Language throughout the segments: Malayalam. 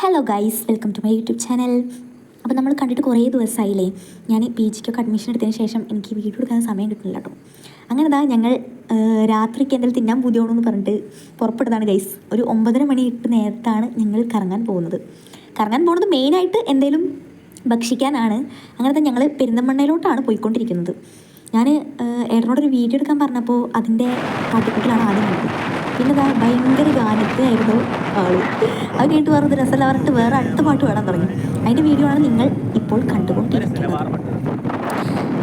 Hello guys welcome to my YouTube channel അപ്പോൾ നമ്മൾ കണ്ടിട്ട് കുറേ ദിവസമായില്ലേ? ഞാൻ പി ജിക്കൊക്കെ അഡ്മിഷൻ എടുത്തതിന് ശേഷം എനിക്ക് വീഡിയോ എടുക്കാൻ സമയം കിട്ടുന്നില്ല കേട്ടോ അങ്ങനെ ദാ ഞങ്ങൾ രാത്രിക്ക് എന്തെങ്കിലും തിന്നാൻ പൂതിയോണമെന്ന് പറഞ്ഞിട്ട് പുറപ്പെട്ടതാണ് ഗൈസ് ഒരു ഒമ്പതര മണി ഇട്ട് നേരത്താണ് ഞങ്ങൾ കറങ്ങാൻ പോകുന്നത്. കറങ്ങാൻ പോകുന്നത് മെയിനായിട്ട് എന്തെങ്കിലും ഭക്ഷിക്കാനാണ്. അങ്ങനത്തെ ഞങ്ങൾ പെരിന്തമണ്ണയിലോട്ടാണ് പോയിക്കൊണ്ടിരിക്കുന്നത്. ഞാൻ ഏട്ടനോടൊരു വീഡിയോ എടുക്കാൻ പറഞ്ഞപ്പോൾ അതിന്റെ കാട്ടിക്കൂട്ടിലാണ് ആദ്യം കണ്ടത്. പിന്നെ ദാ ഭയങ്കര ഗാനത്തിനായിരുന്നു ആൾ. അത് കേട്ട് പറഞ്ഞത് രസമല്ല പറഞ്ഞിട്ട് വേറെ അടുത്ത പാട്ട് പാടാൻ തുടങ്ങി. അതിന്റെ വീഡിയോ ആണ് നിങ്ങൾ ഇപ്പോൾ കണ്ടുകൊണ്ടിരിക്കുന്നത്.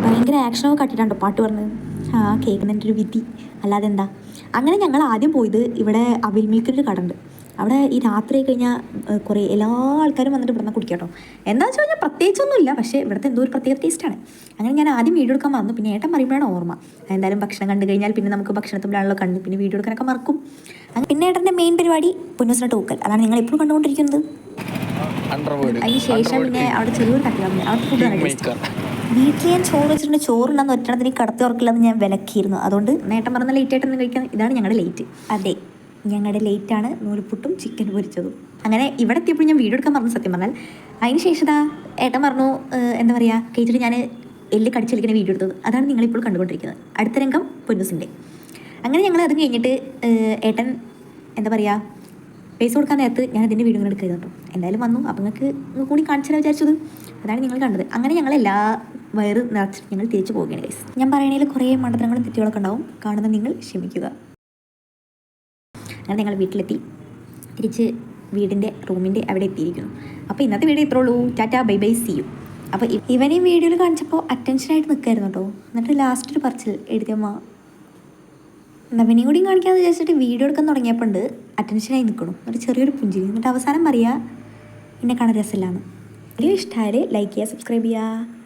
ഭയങ്കര ആക്ഷനൊക്കെ കാട്ടിയിട്ടുണ്ടോ പാട്ട് പറഞ്ഞത് ആ കേൾക്കുന്നതിന്റെ ഒരു വിധി. അല്ലാതെ എന്താ അങ്ങനെ ഞങ്ങൾ ആദ്യം പോയത് ഇവിടെ അവിൽ മിൽക്കിന്റെ കട ഉണ്ട് അവിടെ ഈ രാത്രി കഴിഞ്ഞാൽ കുറേ എല്ലാ ആൾക്കാരും വന്നിട്ട് ഇവിടെ നിന്ന് കുടിക്കാം കേട്ടോ എന്താ വെച്ച് കഴിഞ്ഞാൽ പ്രത്യേകിച്ചൊന്നുമില്ല പക്ഷേ ഇവിടുത്തെ എന്തോ ഒരു പ്രത്യേക ടേസ്റ്റാണ് അങ്ങനെ ഞാൻ ആദ്യം വീഡിയോ എടുക്കാൻ മറന്നു. പിന്നെ ഏട്ടൻ പറയുമ്പോഴാണ് ഓർമ്മ. എന്തായാലും ഭക്ഷണം കണ്ടു കഴിഞ്ഞാൽ പിന്നെ നമുക്ക് ഭക്ഷണത്തിലാണല്ലോ കണ്ടു പിന്നെ വീഡിയോ എടുക്കാനൊക്കെ മറക്കും. അങ്ങനെ പിന്നെ ഏട്ടന്റെ മെയിൻ പരിപാടി പൊന്നൂസിനെ ടോക്കൽ അതാണ് നിങ്ങൾ എപ്പോഴും കണ്ടുകൊണ്ടിരിക്കുന്നത്. അതിന് ശേഷം പിന്നെ അവിടെ ചെറിയൊരു തട്ടിലാണ് അവിടെ ഫുഡ് വീട്ടിൽ ഞാൻ ചോറ് വെച്ചിട്ടുണ്ട്. ചോറുണ്ടെന്ന് ഒറ്റണത്തിന് കടത്തി ഉറക്കില്ലെന്ന് ഞാൻ വിലക്കിയിരുന്നു. അതുകൊണ്ട് നേട്ടം പറഞ്ഞ ലേറ്റ് ആയിട്ട് കഴിക്കാൻ ഇതാണ് ഞങ്ങളുടെ ലേറ്റ് അതെ. ഞങ്ങളുടെ ലേറ്റാണ് നൂൽപുട്ടും ചിക്കൻ പൊരിച്ചതും. അങ്ങനെ ഇവിടെ എത്തിയപ്പോൾ ഞാൻ വീഡിയോ എടുക്കാൻ പറഞ്ഞു സത്യം പറഞ്ഞാൽ. അതിന് ശേഷം ഏട്ടൻ പറഞ്ഞു എന്താ പറയുക കഴിച്ചിട്ട് ഞാൻ എല്ല് കടിച്ചെടുക്കുന്ന വീഡിയോ എടുത്തത്. അതാണ് നിങ്ങളിപ്പോൾ കണ്ടുകൊണ്ടിരിക്കുന്നത്. അടുത്ത രംഗം പൊന്നൂസിന്റെ അങ്ങനെ ഞങ്ങൾ അത് കഴിഞ്ഞിട്ട് ഏട്ടൻ എന്താ പറയുക പൈസ കൊടുക്കാൻ നേരത്ത് ഞാൻ ഇതിന്റെ വീഡിയോ എടുക്കുക കേട്ടോ എന്തായാലും വന്നു. അപ്പം നിങ്ങൾക്ക് നിങ്ങൾക്ക് കൂടി കാണിച്ചാൽ വിചാരിച്ചത്? അതാണ് നിങ്ങൾ കണ്ടത്. അങ്ങനെ ഞങ്ങൾ എല്ലാ വയറ് നിറച്ചിട്ട് ഞങ്ങൾ തിരിച്ചു പോവുകയാണ് ഗൈസ് ഞാൻ പറയണതിൽ കുറേ മണ്ഡലങ്ങളും തെറ്റുകളൊക്കെ ഉണ്ടാവും. കാണുന്ന നിങ്ങൾ ക്ഷമിക്കുക. അങ്ങനെ ഞങ്ങൾ വീട്ടിലെത്തി. തിരിച്ച് വീടിന്റെ റൂമിന്റെ അവിടെ എത്തിയിരിക്കുന്നു. അപ്പോൾ ഇന്നത്തെ വീഡിയോ ഇത്രേ ഉള്ളൂ. Tata bye bye see you. അപ്പോൾ ഇവനെ വീഡിയോയിൽ കാണിച്ചപ്പോൾ അറ്റൻഷനായിട്ട് നിൽക്കായിരുന്നു കേട്ടോ. എന്നിട്ട് ലാസ്റ്റ് ഒരു പറച്ചിൽ എഴുതിയമ്മ നവനെയും കൂടിയും കാണിക്കാന്ന് വിചാരിച്ചിട്ട് വീഡിയോ എടുക്കാൻ തുടങ്ങിയപ്പോൾ ഉണ്ട്. അറ്റൻഷനായി നിൽക്കണം. എന്നിട്ട് ചെറിയൊരു പുഞ്ചിരി. എന്നിട്ട് അവസാനം പറയുക എന്നെ കാണാൻ രസമില്ലാന്ന്. വീഡിയോ ഇഷ്ടമായാൽ ലൈക്ക് ചെയ്യുക സബ്സ്ക്രൈബ് ചെയ്യുക.